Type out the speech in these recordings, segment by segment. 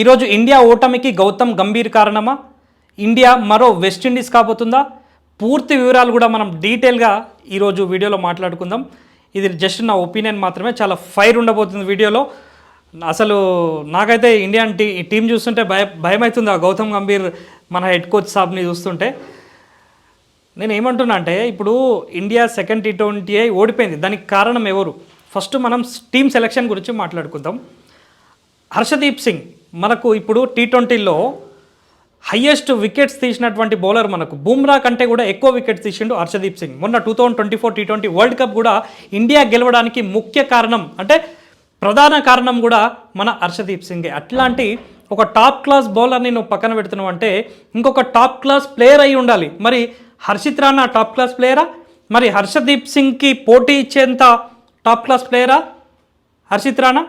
ఈరోజు ఇండియా ఓటమికి గౌతమ్ గంభీర్ కారణమా? ఇండియా మరో వెస్టిండీస్ కాబోతుందా? పూర్తి వివరాలు కూడా మనం డీటెయిల్గా ఈరోజు వీడియోలో మాట్లాడుకుందాం. ఇది జస్ట్ నా ఒపీనియన్ మాత్రమే. చాలా ఫైర్ ఉండబోతుంది వీడియోలో. అసలు నాకైతే ఇండియన్ టీ టీం చూస్తుంటే భయ భయం అవుతుంది ఆ గౌతమ్ గంభీర్ మన హెడ్ కోచ్ సాబ్ని చూస్తుంటే? నేను ఏమంటున్నా అంటే ఇప్పుడు ఇండియా సెకండ్ టీ ట్వంటీ ఓడిపోయింది. దానికి కారణం ఎవరు? ఫస్ట్ మనం టీం సెలక్షన్ గురించి మాట్లాడుకుందాం. హర్షదీప్ సింగ్ మనకు ఇప్పుడు టీ ట్వంటీలో హయ్యెస్ట్ వికెట్స్ తీసినటువంటి బౌలర్ మనకు. బుమ్రా కంటే కూడా ఎక్కువ వికెట్స్ తీసిండు హర్షదీప్ సింగ్. మొన్న two thousand twenty four T twenty world cup కూడా ఇండియా గెలవడానికి ముఖ్య కారణం అంటే ప్రధాన కారణం కూడా మన హర్షదీప్ సింగే. అట్లాంటి ఒక టాప్ క్లాస్ బౌలర్ని నువ్వు పక్కన పెడుతున్నావు అంటే ఇంకొక టాప్ క్లాస్ ప్లేయర్ అయి ఉండాలి. మరి హర్షిత్ రాణా టాప్ క్లాస్ ప్లేయరా? మరి హర్షదీప్ సింగ్కి పోటీ ఇచ్చేంత టాప్ క్లాస్ ప్లేయరా? హర్షిత్ రాణా?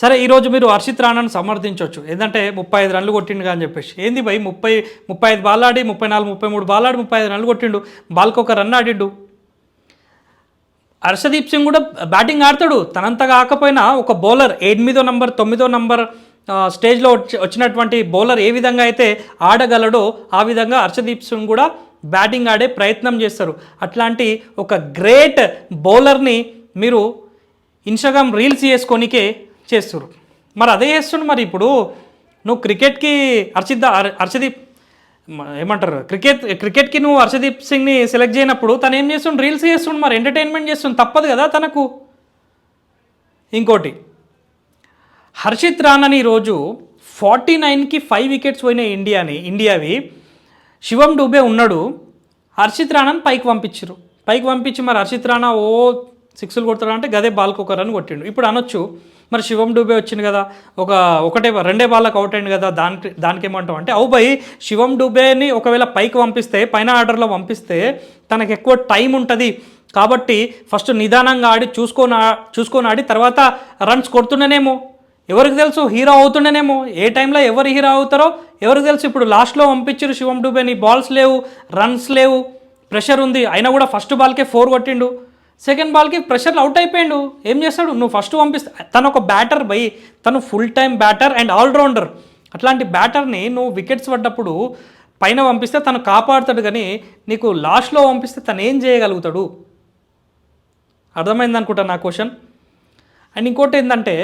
సరే ఈరోజు మీరు హర్షిత్ రాణాను సమర్థించవచ్చు ఏంటంటే ముప్పై ఐదు రన్లు కొట్టిండు అని చెప్పేసి. ఏంది భయ్? ముప్పై ముప్పై ఐదు బాల్ ఆడి ముప్పై నాలుగు ముప్పై మూడు బాల్ ఆడి ముప్పై ఐదు రన్లు కొట్టిండు. బాల్కి ఒక రన్ ఆడిండు. హర్షదీప్ సింగ్ కూడా బ్యాటింగ్ ఆడతాడు. తనంత కాకపోయినా ఒక బౌలర్ ఎనిమిదో నంబర్ తొమ్మిదో నంబర్ స్టేజ్లో వచ్చి వచ్చినటువంటి బౌలర్ ఏ విధంగా అయితే ఆడగలడో ఆ విధంగా హర్షదీప్ సింగ్ కూడా బ్యాటింగ్ ఆడే ప్రయత్నం చేస్తారు. అట్లాంటి ఒక గ్రేట్ బౌలర్ని మీరు ఇన్స్టాగ్రామ్ రీల్స్ చేసుకోనికే చేస్తారు మరి అదే చేస్తుండు మరి ఇప్పుడు నువ్వు క్రికెట్కి హర్షిద్ హర్షదీప్ ఏమంటారు? క్రికెట్ క్రికెట్కి నువ్వు హర్షదీప్ సింగ్ని సెలెక్ట్ చేయనప్పుడు తను ఏం చేస్తుండు? రీల్స్ చేస్తుండు మరి ఎంటర్టైన్మెంట్ చేస్తుండు. తప్పదు కదా తనకు. ఇంకోటి హర్షిత్ రాణని ఈరోజు ఫార్టీ నైన్కి ఫైవ్ వికెట్స్ పోయినాయి ఇండియాని ఇండియావి శివం డూబే ఉన్నాడు. హర్షిత్ రాణాని పైకి పంపించారు పైకి పంపించి మరి హర్షిత్ రాణా ఓ సిక్స్లు కొడతాడు అంటే గదే బాల్కి ఒక రన్ కొట్టిండు. ఇప్పుడు అనొచ్చు మరి శివం డూబే వచ్చింది కదా ఒక ఒకటే రెండే బాల్లకు అవుట్ అయింది కదా దానికి దానికి ఏమంటాం అంటే అవు భయ్ శివం డూబేని ఒకవేళ పైకి పంపిస్తే పైన ఆర్డర్లో పంపిస్తే తనకు ఎక్కువ టైం ఉంటుంది. కాబట్టి ఫస్ట్ నిదానంగా ఆడి చూసుకొని చూసుకొని ఆడి తర్వాత రన్స్ కొడుతుండేనేమో. ఎవరికి తెలుసు హీరో అవుతుండేనేమో. ఏ టైంలో ఎవరు హీరో అవుతారో ఎవరికి తెలుసు. ఇప్పుడు లాస్ట్లో పంపించారు శివం డూబేని బాల్స్ లేవు రన్స్ లేవు ప్రెషర్ ఉంది. అయినా కూడా ఫస్ట్ బాల్కే ఫోర్ కొట్టిండు. సెకండ్ బాల్కి ప్రెషర్లో అవుట్ అయిపోయాడు. ఏం చేస్తాడు? నువ్వు ఫస్ట్ పంపిస్తే. తను ఒక బ్యాటర్ బై తను full time batter and allrounder అట్లాంటి బ్యాటర్ని నువ్వు వికెట్స్ పడ్డప్పుడు పైన పంపిస్తే తను కాపాడుతాడు కానీ నీకు లాస్ట్లో పంపిస్తే తను ఏం చేయగలుగుతాడు? అర్థమైంది అనుకుంటా నా క్వశ్చన్ అండ్ ఇంకోటి ఏంటంటే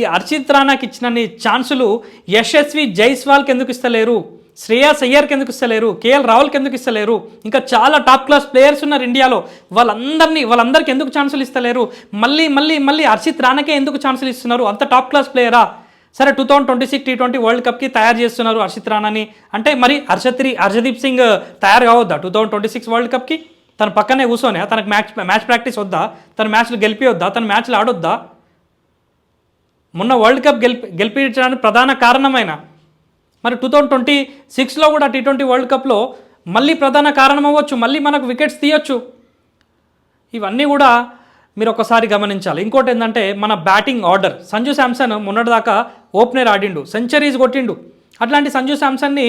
ఈ అర్చిత్ రాణాకి ఇచ్చిన ఛాన్సులు యశస్వి జైస్వాల్కి ఎందుకు ఇస్తలేరు? శ్రేయాస్ అయ్యర్కి ఎందుకు ఇస్తలేరు? కేఎల్ రావుల్కి ఎందుకు ఇస్తలేరు? ఇంకా చాలా టాప్ క్లాస్ ప్లేయర్స్ ఉన్నారు ఇండియాలో. వాళ్ళందరినీ వాళ్ళందరికీ ఎందుకు ఛాన్సులు ఇస్తలేరు? మళ్ళీ మళ్ళీ మళ్ళీ హర్షిత్ రాణకే ఎందుకు ఛాన్సులు ఇస్తున్నారు? అంత టాప్ క్లాస్ ప్లేయరా? సరే two thousand twenty six T twenty world కప్కి తయారు చేస్తున్నారు హర్షిత్ రాణాని. అంటే మరి హర్షత్రి హర్షదీప్ సింగ్ తయారు కావద్దా two thousand twenty six world కప్కి? తన పక్కనే కూర్చొని తనకు మ్యాచ్ మ్యాచ్ ప్రాక్టీస్ వద్దా? తన మ్యాచ్లు గెలిపియొద్దా? తన మ్యాచ్లు ఆడొద్దా? మొన్న వరల్డ్ కప్ గెలిపి గెలిపించడానికి ప్రధాన కారణమైన మరి టూ థౌజండ్ ట్వంటీ సిక్స్లో కూడా టీ ట్వంటీ వరల్డ్ కప్లో మళ్ళీ ప్రధాన కారణం అవ్వచ్చు మళ్ళీ మనకు వికెట్స్ తీయొచ్చు. ఇవన్నీ కూడా మీరు ఒకసారి గమనించాలి. ఇంకోటి ఏంటంటే మన బ్యాటింగ్ ఆర్డర్ సంజు శాంసన్ మొన్నటిదాకా ఓపెనర్ ఆడిండు సెంచరీస్ కొట్టిండు. అట్లాంటి సంజు శాంసన్ని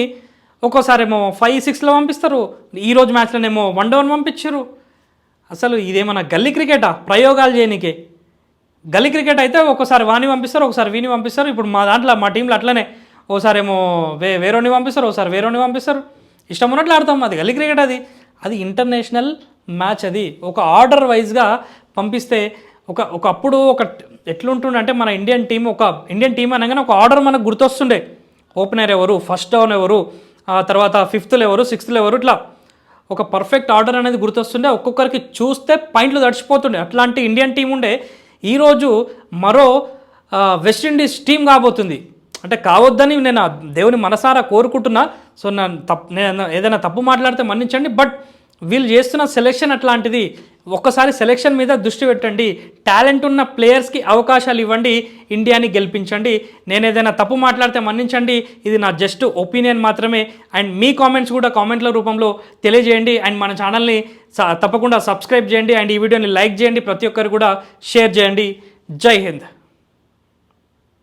ఒక్కోసారి ఏమో ఫైవ్ సిక్స్లో పంపిస్తారు. ఈ రోజు మ్యాచ్లోనేమో వన్ డౌన్ పంపించారు అసలు ఇదేమన్నా గల్లీ క్రికెటా ప్రయోగాలు చేయనీకే. గల్లీ క్రికెట్ అయితే ఒక్కోసారి వాణి పంపిస్తారు ఒకసారి వీని పంపిస్తారు. ఇప్పుడు మా దాంట్లో మా టీంలో అట్లనే. ఓసారి ఏమో వే వేరేని పంపిస్తారు ఒకసారి వేరేని పంపిస్తారు. ఇష్టం ఉన్నట్లు ఆడతాం అది గల్లీ క్రికెట్ అది. అది ఇంటర్నేషనల్ మ్యాచ్ అది. ఒక ఆర్డర్ వైజ్గా పంపిస్తే ఒక ఒకప్పుడు ఒక ఎట్లుంటుండే అంటే మన ఇండియన్ టీం ఒక ఇండియన్ టీం అనగానే ఒక ఆర్డర్ మనకు గుర్తొస్తుండే. ఓపెనర్ ఎవరు ఫస్ట్ డౌన్ ఎవరు ఆ తర్వాత ఫిఫ్త్లో ఎవరు సిక్స్త్లో ఎవరు ఇట్లా. ఒక పర్ఫెక్ట్ ఆర్డర్ అనేది గుర్తొస్తుండే. ఒక్కొక్కరికి చూస్తే పాయింట్లు తడిచిపోతుండే. అట్లాంటి ఇండియన్ టీం ఉండే. ఈరోజు మరో వెస్టిండీస్ టీం కాబోతుంది. అంటే కావద్దని నేను దేవుని మనసారా కోరుకుంటున్నా. సో నా తప్పు నేను ఏదైనా తప్పు మాట్లాడితే మన్నించండి. బట్ వీళ్ళు చేస్తున్న సెలెక్షన్ అట్లాంటిది ఒక్కసారి సెలెక్షన్ మీద దృష్టి పెట్టండి. టాలెంట్ ఉన్న ప్లేయర్స్కి అవకాశాలు ఇవ్వండి. ఇండియాని గెలిపించండి. నేను ఏదైనా తప్పు మాట్లాడితే మన్నించండి. ఇది నా జస్ట్ ఒపీనియన్ మాత్రమే. అండ్ మీ కామెంట్స్ కూడా కామెంట్ల రూపంలో తెలియజేయండి. అండ్ మన ఛానల్ని తప్పకుండా సబ్స్క్రైబ్ చేయండి. అండ్ ఈ వీడియోని లైక్ చేయండి. ప్రతి ఒక్కరు కూడా షేర్ చేయండి. జై హింద్.